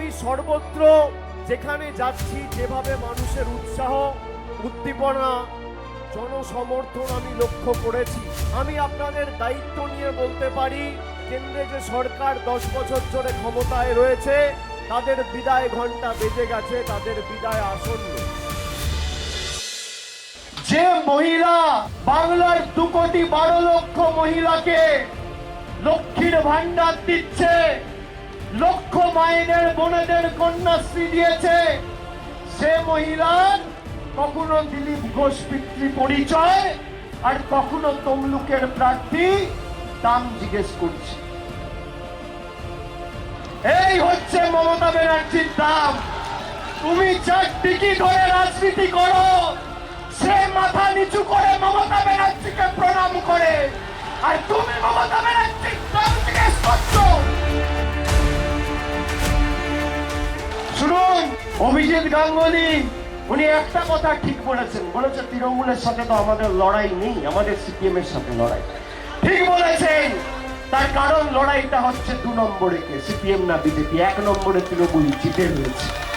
আমি সর্বত্র যেখানে যাচ্ছি, যেভাবে মানুষের উৎসাহ, উদ্দীপনা, জনসমর্থন আমি লক্ষ্য করেছি। আমি আপনাদের দায়িত্ব নিয়ে বলতে পারি, কেন্দ্রে যে সরকার দশ বছর ধরে ক্ষমতায় রয়েছে, তাদের বিদায় ঘণ্টা বেজে গেছে, তাদের বিদায় আসন্ন। যে মহিলা বাংলার দু কোটি বারো লক্ষ মহিলাকে লক্ষ্মীর ভান্ডার দিচ্ছে লক্ষ মাইনের বোনেদের কন্যাশ্রী দিয়েছে। সে মহিলার কখনো দিলীপ ঘোষ পিতৃ পরিচয় আর কখনো তমলুকের প্রার্থী দাম জিজ্ঞেস করছে। এই হচ্ছে মমতা ব্যানার্জির দাম। তুমি চারদিকে ধরে রাজনীতি করো। সে মাথা নিচু করে মমতা ব্যানার্জিকে প্রণাম করে। আর অভিজিৎ গাঙ্গুলি, উনি একটা কথা ঠিক বলেছেন। বলেছে, তৃণমূলের সাথে তো আমাদের লড়াই নেই, আমাদের সিপিএম এর সাথে লড়াই। ঠিক বলেছেন। তার কারণ লড়াইটা হচ্ছে দু নম্বরে কে? সিপিএম না বিজেপি? এক নম্বরে তৃণমূল জিতে রয়েছে